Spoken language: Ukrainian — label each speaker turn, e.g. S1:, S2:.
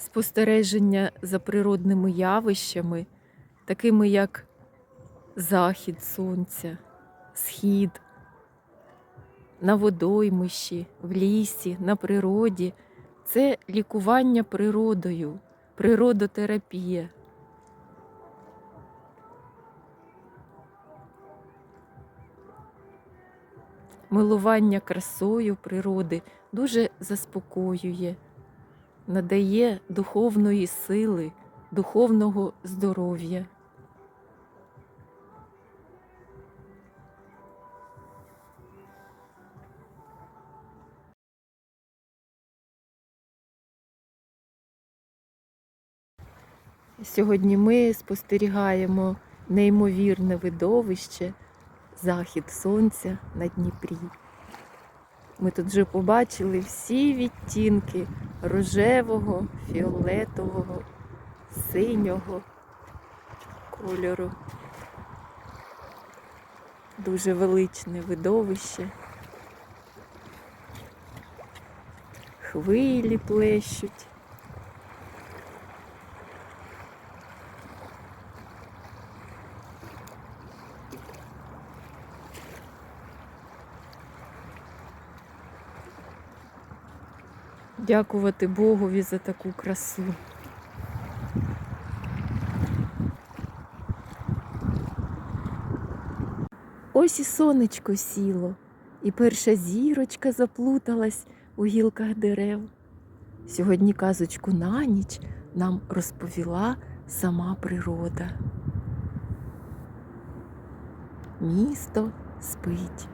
S1: спостереження за природними явищами, такими як захід сонця, схід, на водоймищі, в лісі, на природі. Це лікування природою, природотерапія. Милування красою природи дуже заспокоює, надає духовної сили, духовного здоров'я. Сьогодні ми спостерігаємо неймовірне видовище захід сонця на Дніпрі. Ми тут вже побачили всі відтінки рожевого, фіолетового, синього кольору. Дуже величне видовище. Хвилі плещуть. Дякувати Богові за таку красу. Ось і сонечко сіло, і перша зірочка заплуталась у гілках дерев. Сьогодні казочку на ніч нам розповіла сама природа. Місто спить.